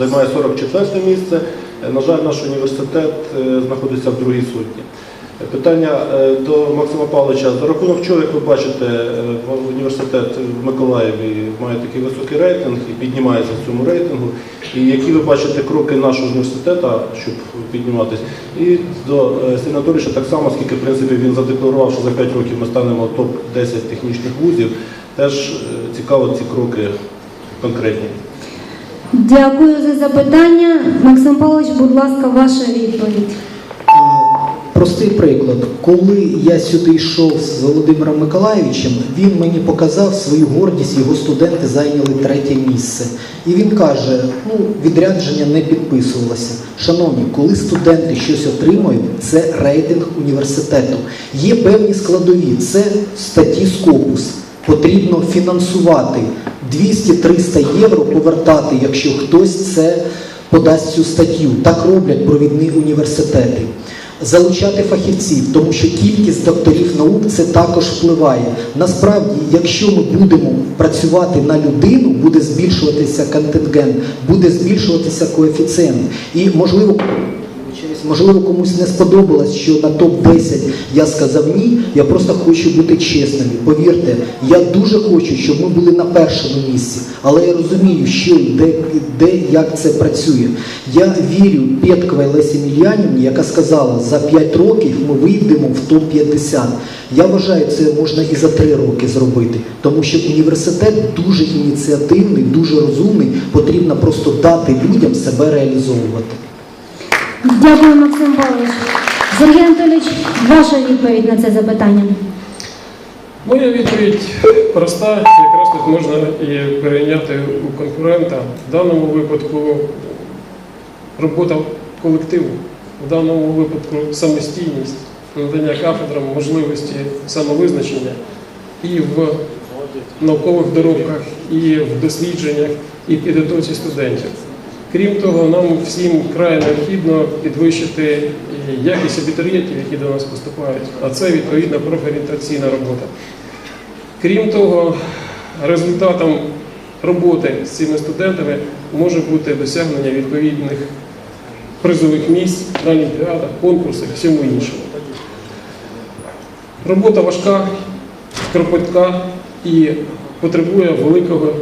займає 44 місце. Е, На жаль, наш університет е, знаходиться в другій сотні. Е, Питання до Максима Павловича. За рахунок чого, як ви бачите, університет в Миколаєві має такий високий рейтинг і піднімається в цьому рейтингу. І які ви бачите кроки нашого університету, щоб підніматися? І до е, так само, оскільки в принципі він задекларував, що за 5 років ми станемо топ-10 технічних вузів, теж цікаво ці кроки конкретні. Дякую за запитання. Максим Павлович, будь ласка, ваша відповідь. Простий приклад. Коли я сюди йшов з Володимиром Миколаєвичем, він мені показав свою гордість, його студенти зайняли третє місце. І він каже: ну, відрядження не підписувалося. Шановні, коли студенти щось отримують, це рейтинг університету. Є певні складові, це статті Скопус. Потрібно фінансувати 200-300 євро повертати, якщо хтось це подасть цю статтю. Так роблять провідні університети. Залучати фахівців, тому що кількість докторів наук це також впливає. Насправді, якщо ми будемо працювати на людину, буде збільшуватися контингент, буде збільшуватися коефіцієнт. І можливо, вибачаюсь, можливо, комусь не сподобалось, що на топ-10 я сказав ні. Я просто хочу бути чесним. Повірте, я дуже хочу, щоб ми були на першому місці, але я розумію, що де, де як це працює. Я вірю Петкова Лесі Мільянівні, яка сказала, за 5 років ми вийдемо в топ-50. Я вважаю, це можна і за 3 роки зробити, тому що університет дуже ініціативний, дуже розумний. Потрібно просто дати людям себе реалізовувати. Дякую, Максим Павлович. Сергій Анатолійович, ваша відповідь на це запитання. Моя відповідь проста, якраз тут можна і перейняти у конкурента. В даному випадку робота колективу, в даному випадку самостійність, надання кафедрам можливості самовизначення і в наукових доробках, і в дослідженнях, і в підготовці студентів. Крім того, нам всім край необхідно підвищити якість абітурієнтів, які до нас поступають, а це відповідна профорієнтаційна робота. Крім того, результатом роботи з цими студентами може бути досягнення відповідних призових місць на олімпіадах, конкурсах всьому іншому. Робота важка, кропотка і потребує великого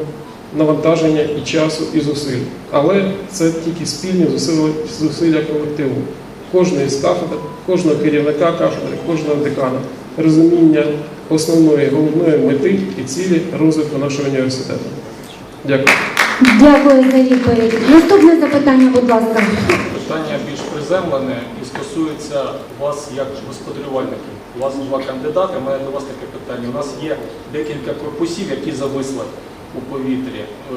навантаження і часу, і зусиль. Але це тільки спільні зусилля, зусилля колективу. Кожної з кафедр, кожного керівника кафедри, кожного декана, розуміння основної головної мети і цілі розвитку нашого університету. Дякую. Дякую за відповідь. Наступне запитання, будь ласка. Питання більш приземлене і стосується вас як господарювальників. У вас два кандидати. У мене до вас таке питання. У нас є декілька корпусів, які зависли у повітрі. Е,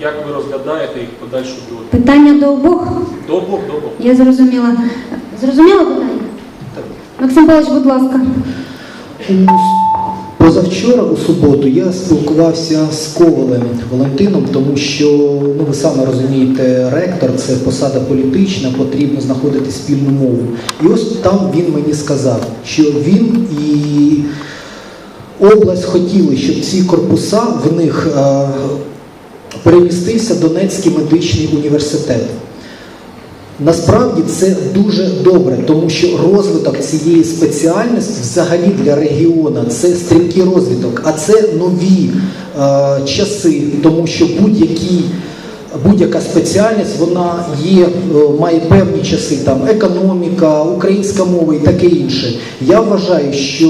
Як ви розглядаєте їх подальшу долю? Питання до обох. До обох, до обох. Я зрозуміла. Зрозуміло питання? Так. Максим Павлович, будь ласка. Позавчора, у суботу, я спілкувався з Ковалем Валентином, тому що ну ви самі розумієте, ректор це посада політична, потрібно знаходити спільну мову. І ось там він мені сказав, що він і область хотіли, щоб ці корпуса в них е, перемістився Донецький медичний університет. Насправді це дуже добре, тому що розвиток цієї спеціальності взагалі для регіону це стрімкий розвиток, а це нові е, часи, тому що будь-які. Будь-яка спеціальність вона є, е, має певні часи, там економіка, українська мова і таке інше. Я вважаю, що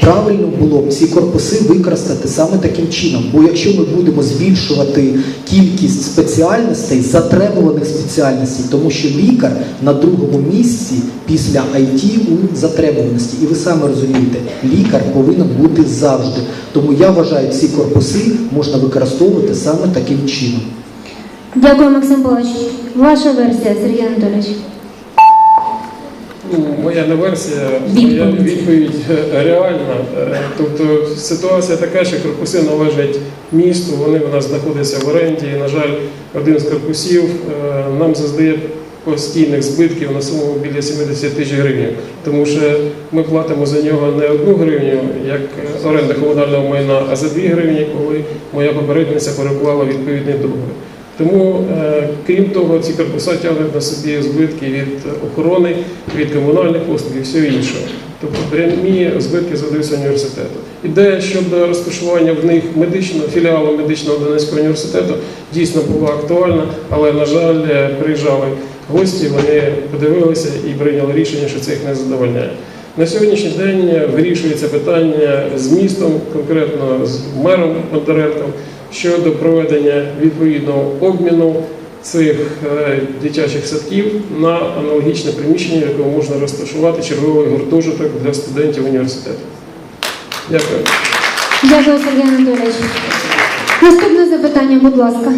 правильно було б ці корпуси використати саме таким чином. Бо якщо ми будемо збільшувати кількість спеціальностей, затребуваних спеціальностей, тому що лікар на другому місці після IT у затребуваності. І ви самі розумієте, лікар повинен бути завжди. Тому я вважаю, ці корпуси можна використовувати саме таким чином. Дякую, Максим Павлович. Ваша версія, Сергій Анатолійович. Ну, моя не версія, моя Відповідь. е, реальна. Е, Тобто ситуація така, що корпуси належать місту, вони у нас знаходяться в оренді. І, на жаль, один з корпусів е, нам заздає постійних збитків на суму біля 70 тисяч гривень. Тому що ми платимо за нього не одну гривню, як оренда комунального майна, а за дві гривні, коли моя попередниця переклала відповідний договір. Тому, е, крім того, ці корпуса тягнуть на собі збитки від охорони, від комунальних послуг і всього іншого. Тобто прямі збитки задаються університету. Ідея щодо розташування в них медичного філіалу медичного Донецького університету дійсно була актуальна, але, на жаль, е, приїжджали гості, вони подивилися і прийняли рішення, що це їх не задовольняє. На сьогоднішній день вирішується питання з містом, конкретно з мером Бондаренком, щодо проведення відповідного обміну цих е, дитячих садків на аналогічне приміщення, в якому можна розташувати черговий гуртожиток для студентів університету. Дякую. Дякую, Сергій Анатолійович. Наступне запитання, будь ласка.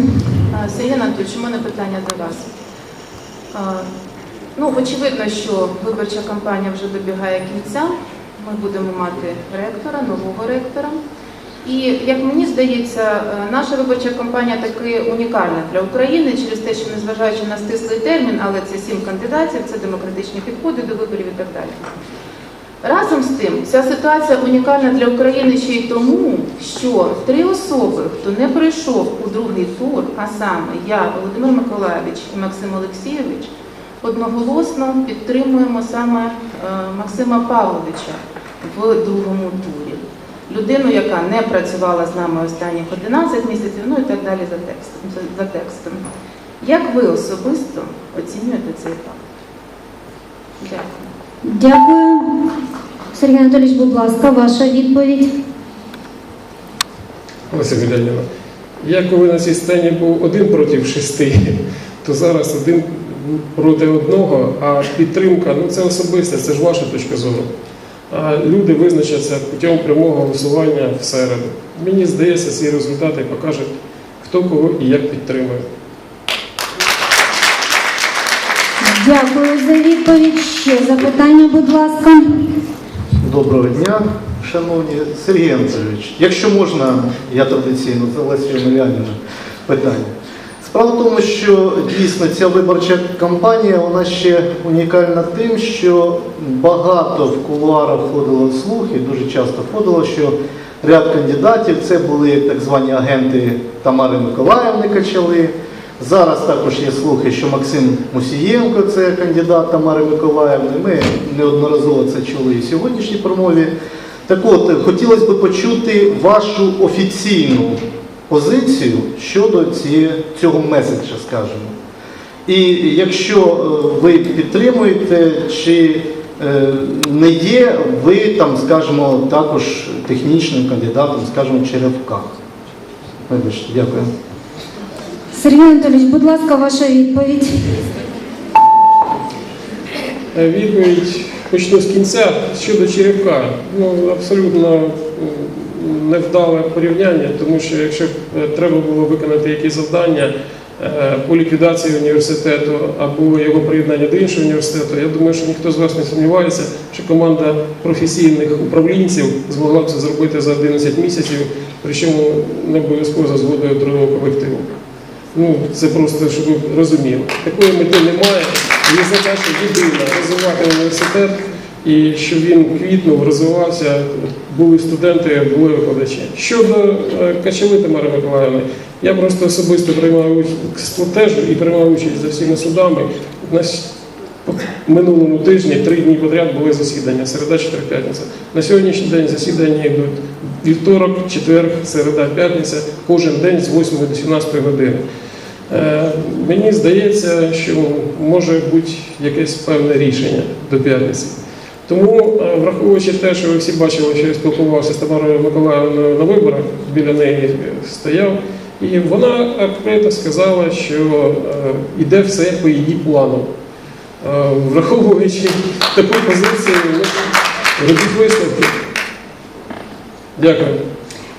Сергій Анатолійович, у мене питання до вас. Ну, очевидно, що виборча кампанія вже добігає кінця. Ми будемо мати ректора, нового ректора. І як мені здається, е, наша виборча кампанія таки унікальна для України через те, що незважаючи на стислий термін, але це сім кандидатів, це демократичні підходи до виборів і так далі. Разом з тим, ця ситуація унікальна для України ще й тому, що три особи, хто не пройшов у другий тур, а саме я, Володимир Миколаївич і Максим Олексійович, одноголосно підтримуємо саме е, Максима Павловича в другому турі. Людину, яка не працювала з нами останніх 11 місяців, ну і так далі за текстом. За текстом. Як ви особисто оцінюєте цей факт? Дякую. Дякую. Сергій Анатолійович, будь ласка, ваша відповідь. Олеся Гуляніна. Я коли на цій сцені був один проти шести, то зараз один проти одного, а підтримка ну це особисте, це ж ваша точка зору. А люди визначаться путем прямого голосування в середу. Мені здається, ці результати покажуть, хто кого і як підтримує. Дякую за відповідь. Ще запитання, будь ласка. Доброго дня, шановні Сергій Анатолійович. Якщо можна, я традиційно за Лесію Омелянівна питання. Справа в тому, що дійсно ця виборча кампанія вона ще унікальна тим, що багато в кулуарах ходило слухи, дуже часто ходило, що ряд кандидатів це були так звані агенти Тамари Миколаївни Качали. Зараз також є слухи, що Максим Мусієнко це кандидат Тамари Миколаївни. Ми неодноразово це чули і в сьогоднішній промові. Так от, хотілося б почути вашу офіційну позицію щодо цього меседжа, скажімо. І якщо е, ви підтримуєте, чи е, не є ви там, скажімо, також технічним кандидатом, скажімо, в черевках? Вибачте, дякую. Сергій Анатолійович, будь ласка, ваша відповідь. Е, Відповідь почну з кінця щодо черевка. Ну, абсолютно невдале порівняння, тому що якщо б е, треба було виконати якісь завдання е, по ліквідації університету або його приєднання до іншого університету, я думаю, що ніхто з вас не сумнівається, що команда професійних управлінців змогла б це зробити за 11 місяців, причому не обов'язково за згодою трудового колективу. Ну, це просто, щоб ви розуміли. Такої мети немає. Є задача єдина розвивати університет і щоб він квітнув, розвивався, були студенти, були викладачі. Щодо е, Качали Тамари Миколаївни, я просто особисто приймав участь теж і приймав участь за всіма судами. На минулому тижні три дні подряд були засідання, середа, четвер, п'ятниця. На сьогоднішній день засідання йдуть вівторок, четвер, середа, п'ятниця, кожен день з 8 до 17 години. Е, Мені здається, що може бути якесь певне рішення до п'ятниці. Тому, е, враховуючи те, що ви всі бачили, що я спілкувався з Тамарою Миколаївною на виборах, біля неї стояв, і вона відкрито сказала, що е, йде все по її плану. Е, Враховуючи таку позицію, робіть висновки. Дякую.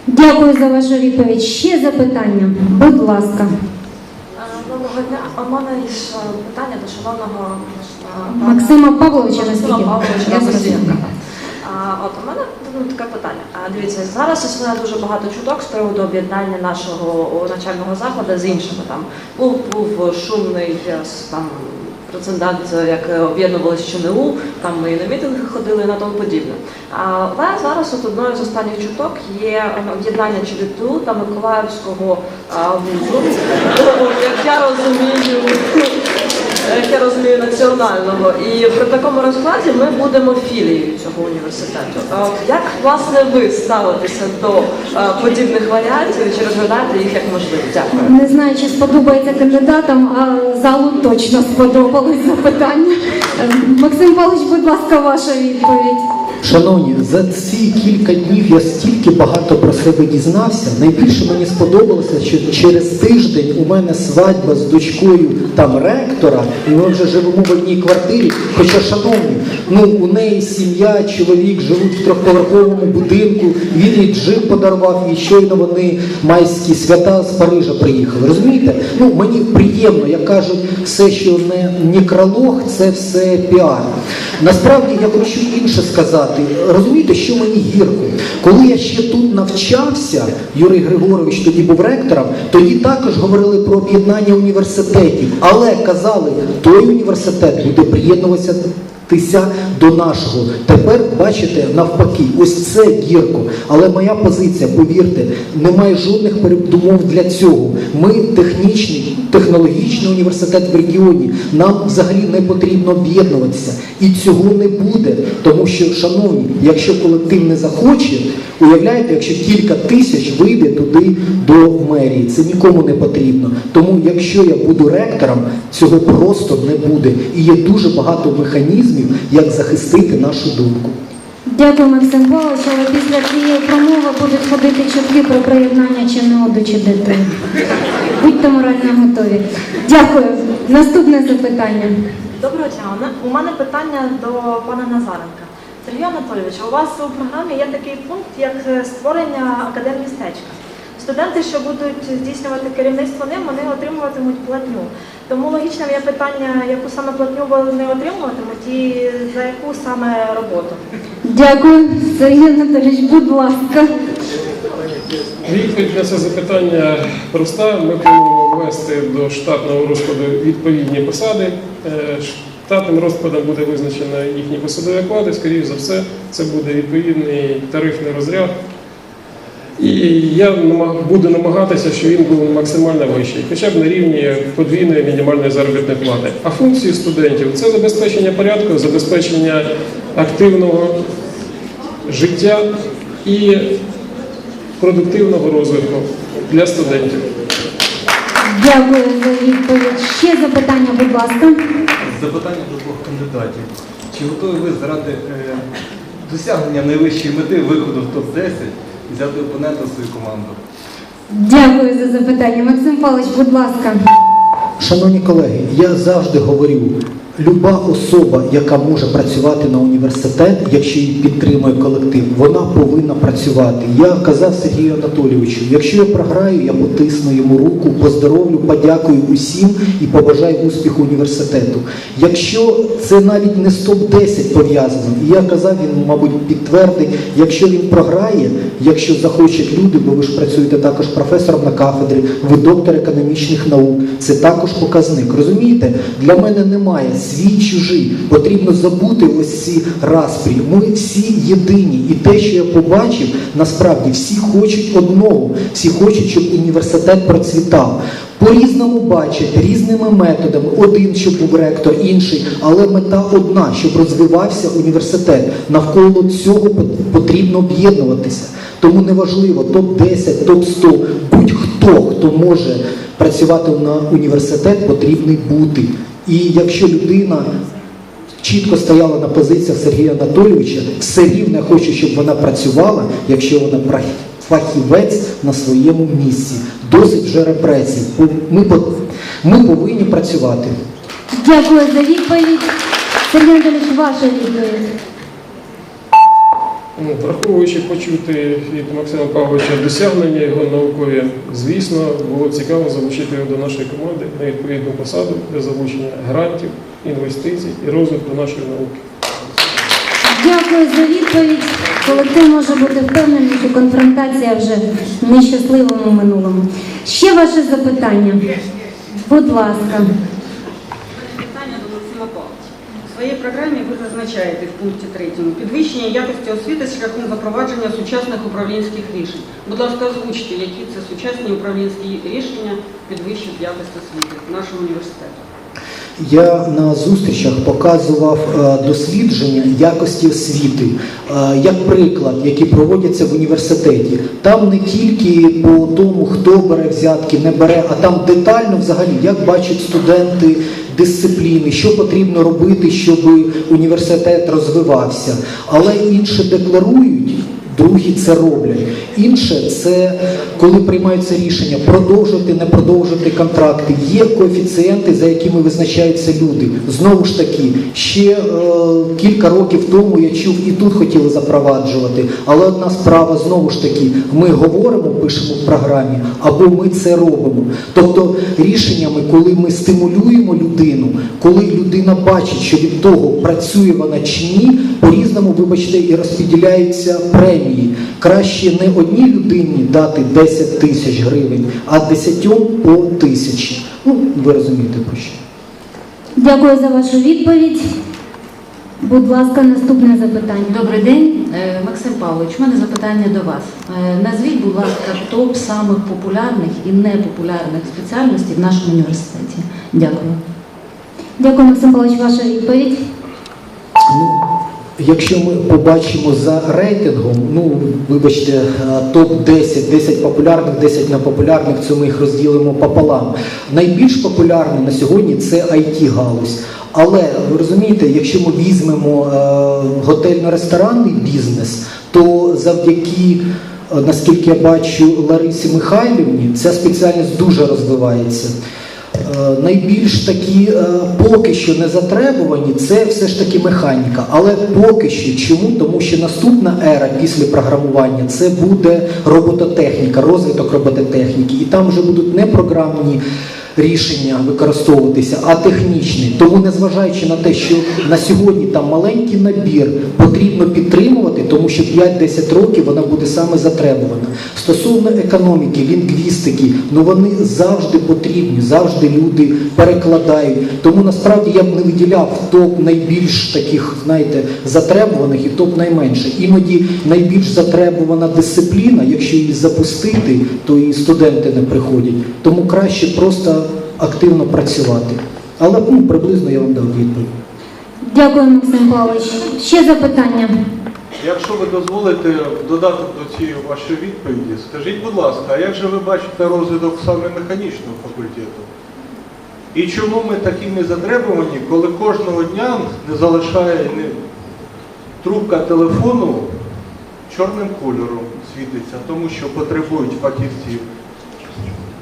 Дякую за вашу відповідь. Ще запитання, будь ласка. Е, Доброго дня. У мене є ж, е, питання до шановного е, Максима Павловича, Максима Павловича. А, От у мене ну, таке питання. А, Дивіться, зараз існує дуже багато чуток з приводу об'єднання нашого навчального закладу з іншими. Там був, був шумний там прецедент, як е, об'єднувалися ЧНУ, там ми і на мітинги ходили і на тому подібне. Але зараз от одною з останніх чуток є е, об'єднання ЧДТУ та Миколаївського вузу, як я розумію, розумію, національного. І при такому розкладі ми будемо філією цього університету. Як власне ви ставитеся до подібних варіантів чи розглядаєте їх як можливо? Дякую. Не знаю, чи сподобається кандидатам, а залу точно сподобалось запитання. Е, Максим Павлович, будь ласка, ваша відповідь. Шановні, за ці кілька днів я стільки багато про себе дізнався. Найбільше мені сподобалося, що через тиждень у мене свадьба з дочкою там ректора, і ми вже живемо в одній квартирі. Хоча, шановні, ну у неї сім'я, чоловік живуть в трьохповерховому будинку. Він їй джип подарував, і щойно вони майські свята з Парижа приїхали. Розумієте? Ну мені приємно, як кажуть, все, що не некролог, це все піар. Насправді я хочу інше сказати. Розумієте, що мені гірко? Коли я ще тут навчався, Юрій Григорович тоді був ректором, тоді також говорили про об'єднання університетів, але казали, той університет буде приєднуватися тися до нашого. Тепер бачите навпаки, ось це гірко. Але моя позиція, повірте, немає жодних передумов для цього. Ми технічний, технологічний університет в регіоні. Нам взагалі не потрібно об'єднуватися. І цього не буде. Тому що, шановні, якщо колектив не захоче, уявляєте, якщо кілька тисяч вийде туди до мерії, це нікому не потрібно. Тому, якщо я буду ректором, цього просто не буде. І є дуже багато механізмів, як захистити нашу думку. Дякую, Максим Павлович, але після цієї промови будуть ходити чутки про приєднання ЧНО до ЧДТ. Будьте морально готові. Дякую. Наступне запитання. Доброго дня. У мене питання до пана Назаренка. Сергій Анатолійович, у вас у програмі є такий пункт, як е, створення академмістечка. Студенти, що будуть здійснювати керівництво ним, вони отримуватимуть платню. Тому логічним є питання, яку саме платню вони отримуватимуть і за яку саме роботу. Дякую, Сергій Анатолійович, будь ласка. Відповідь на це запитання проста. Ми плануємо ввести до штатного розкладу відповідні посади. Штатним розкладом буде визначено їхні посадові оклади. Скоріше за все, це буде відповідний тарифний розряд. І я буду намагатися, щоб він був максимально вищий, хоча б на рівні подвійної мінімальної заробітної плати. А функції студентів це забезпечення порядку, забезпечення активного життя і продуктивного розвитку для студентів. Дякую за відповідь. Ще запитання, будь ласка. Запитання до двох кандидатів. Чи готові ви заради е, досягнення найвищої мети виходу в топ-10 взяти опонента в свою команду? Дякую за запитання. Максим Павлович, будь ласка. Шановні колеги, я завжди говорю, люба особа, яка може працювати на університет, якщо її підтримує колектив, вона повинна працювати. Я казав Сергію Анатолійовичу, якщо я програю, я потисну йому руку, поздоровлю, подякую усім і побажаю успіху університету. Якщо це навіть не з топ-10 пов'язано, і я казав, він, мабуть, підтвердить, якщо він програє, якщо захочуть люди, бо ви ж працюєте також професором на кафедрі, ви доктор економічних наук, це також показник. Розумієте, для мене немає свій чужий. Потрібно забути ось ці распрі. Ми всі єдині. І те, що я побачив, насправді всі хочуть одного, всі хочуть, щоб університет процвітав. По-різному бачать, різними методами. Один, щоб був ректор, інший, але мета одна, щоб розвивався університет. Навколо цього потрібно об'єднуватися. Тому неважливо топ-10, топ-100, будь-хто, хто може працювати на університет, потрібний бути. І якщо людина чітко стояла на позиціях Сергія Анатолійовича, все рівно я хочу, щоб вона працювала, якщо вона фахівець на своєму місці. Досить вже репресій. Ми, ми повинні працювати. Дякую за відповідь. Сергій Анатолійович, ваша відповідь. Ну, Враховуючи почути від Максима Павловича досягнення його наукові, звісно, було цікаво залучити його до нашої команди на відповідну посаду для залучення грантів, інвестицій і розвитку нашої науки. Дякую за відповідь. Колектив може бути впевнений, що конфронтація вже в нещасливому минулому. Ще ваше запитання. Будь ласка. Своїй програмі ви зазначаєте в пункті 3 підвищення якості освіти шляхом запровадження сучасних управлінських рішень. Будь ласка, озвучте, які це сучасні управлінські рішення підвищують якість освіти в нашому університеті. Я на зустрічах показував е, дослідження якості освіти, е, як приклад, які проводяться в університеті. Там не тільки по тому, хто бере взятки, не бере, а там детально взагалі, як бачать студенти дисципліни, що потрібно робити, щоб університет розвивався. Але інше декларують. Другі це роблять. Інше це коли приймаються рішення продовжувати, не продовжувати контракти. Є коефіцієнти, за якими визначаються люди. Знову ж таки, ще е, кілька років тому я чув і тут хотіли запроваджувати. Але одна справа знову ж таки, ми говоримо, пишемо в програмі, або ми це робимо. Тобто рішеннями, коли ми стимулюємо людину, коли людина бачить, що від того працює вона чи ні, по-різному, вибачте, і розподіляються премії. Краще не одній людині дати 10 тисяч гривень, а десятьом по тисячі. Ну, ви розумієте про що. Дякую за вашу відповідь. Будь ласка, наступне запитання. Добрий день, Е, Максим Павлович. У мене запитання до вас. Е, Назвіть, будь ласка, топ самих популярних і непопулярних спеціальностей в нашому університеті. Дякую. Дякую, Максим Павлович, ваша відповідь. Ну, якщо ми побачимо за рейтингом, ну вибачте, е, топ 10 10 популярних, 10 непопулярних, це ми їх розділимо пополам. Найбільш популярний на сьогодні це it галузь. Але ви розумієте, якщо ми візьмемо е, готельно-ресторанний бізнес, то завдяки е, Наскільки я бачу Ларисі Михайлівні, ця спеціальність дуже розвивається. Е, Найбільш такі е, поки що не затребувані, це все ж таки механіка. Але поки що чому? Тому що наступна ера після програмування це буде робототехніка, розвиток робототехніки. І там вже будуть не програмні рішення використовуватися, а технічні. Тому, незважаючи на те, що на сьогодні там маленький набір потрібно підтримувати, тому що 5-10 років вона буде саме затребувана. Стосовно економіки, лінгвістики, ну вони завжди потрібні, завжди люди перекладають. Тому насправді я б не виділяв топ найбільш таких, знаєте, затребуваних і топ найменше. Іноді найбільш затребувана дисципліна, якщо її запустити, то і студенти не приходять. Тому краще просто активно працювати. Але ну, приблизно я вам дав відповідь. Дякую, Максим Павлович. Ще запитання. Якщо ви дозволите додати до цієї вашої відповіді, скажіть, будь ласка, а як же ви бачите розвиток саме механічного факультету? І чому ми такі не затребувані, коли кожного дня не залишає не, трубка телефону чорним кольором світиться, тому що потребують фахівців,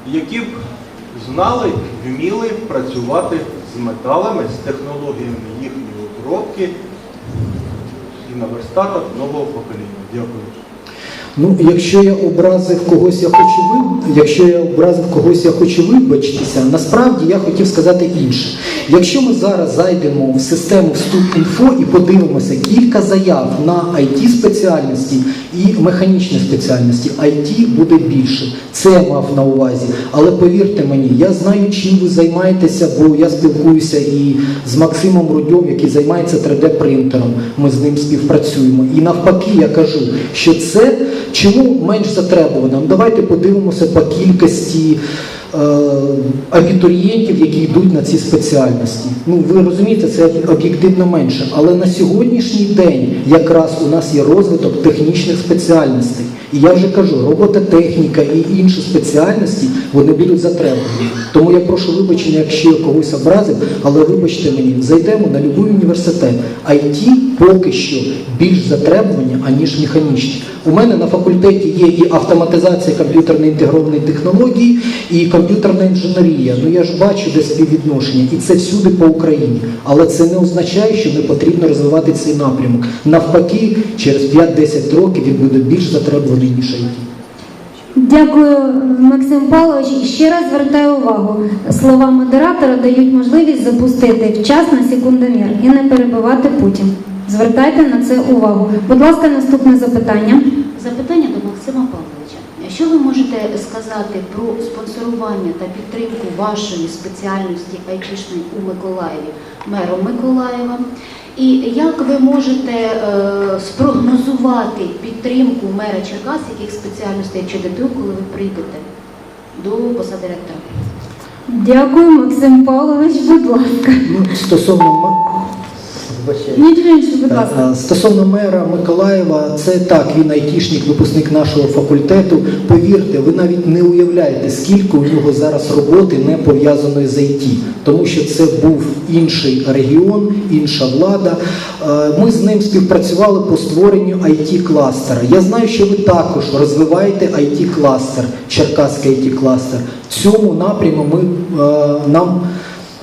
які б знали, вміли працювати з металами, з технологіями їхньої обробки і на верстатах нового покоління. Дякую. Ну, якщо я образив когось, я хочу ви... якщо я образив когось, я хочу вибачитися. Насправді я хотів сказати інше. Якщо ми зараз зайдемо в систему вступ-інфо і подивимося кілька заяв на it спеціальності і механічні спеціальності, IT буде більше. Це мав на увазі. Але повірте мені, я знаю, чим ви займаєтеся, бо я спілкуюся і з Максимом Рудьом, який займається 3D-принтером. Ми з ним співпрацюємо. І навпаки, я кажу, що це чому менш затребувано. Давайте подивимося по кількості. Е, Абітурієнтів, які йдуть на ці спеціальності. Ну ви розумієте, це об'єктивно менше. Але на сьогоднішній день якраз у нас є розвиток технічних спеціальностей. І я вже кажу, робототехніка і інші спеціальності вони будуть затребувані. Тому я прошу вибачення, якщо я когось образив, але вибачте мені, зайдемо на будь-який університет. IT поки що більш затребувані, аніж механічні. У мене на факультеті є і автоматизація комп'ютерної інтегрованої технології, і комп'ютерна інженерія. Ну я ж бачу, де співвідношення, і це всюди по Україні. Але це не означає, що не потрібно розвивати цей напрямок. Навпаки, через 5-10 років він буде більш затребуваний, ніж IT. Дякую, Максим Павлович. І ще раз звертаю увагу. Слова модератора дають можливість запустити вчасно секундомір і не перебивати потім. Звертайте на це увагу. Будь ласка, наступне запитання. Запитання до Максима Павловича. Що ви можете сказати про спонсорування та підтримку вашої спеціальності айтішної у Миколаєві, мером Миколаєва? І як ви можете е, спрогнозувати підтримку мера Черкас, яких спеціальностей ЧДТУ, коли ви прийдете до посади ректора? Дякую, Максим Павлович, будь ласка. Ну, стосовно будь ласка. Стосовно мера Миколаєва, це так, він айтішник, випускник нашого факультету. Повірте, ви навіть не уявляєте, скільки у нього зараз роботи не пов'язаної з ІТ, тому що це був інший регіон, інша влада. Е, Ми з ним співпрацювали по створенню it кластера Я знаю, що ви також розвиваєте it кластер Черкаський it кластер В цьому напряму ми, е, нам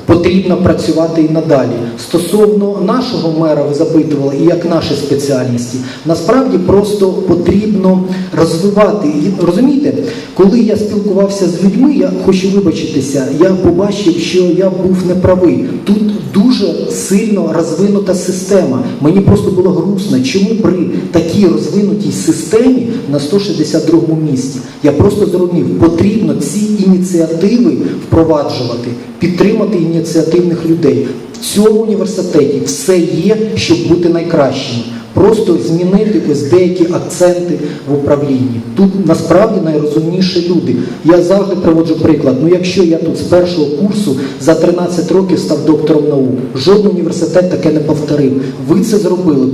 потрібно працювати і надалі. Стосовно нашого мера, ви запитували, і як наші спеціальності, насправді просто потрібно розвивати. І, Розумієте, коли я спілкувався з людьми, я хочу вибачитися, я побачив, що я був неправий. Тут дуже сильно розвинута система. Мені просто було грустно, чому при такій розвинутій системі на 162 місці. Я просто зрозумів, потрібно ці ініціативи впроваджувати, підтримати ініціативних людей. В цьому університеті все є, щоб бути найкращим. Просто змінити ось деякі акценти в управлінні. Тут насправді найрозумніші люди. Я завжди приводжу приклад. Ну якщо я тут з першого курсу за 13 років став доктором наук, жоден університет таке не повторив. Ви це зробили.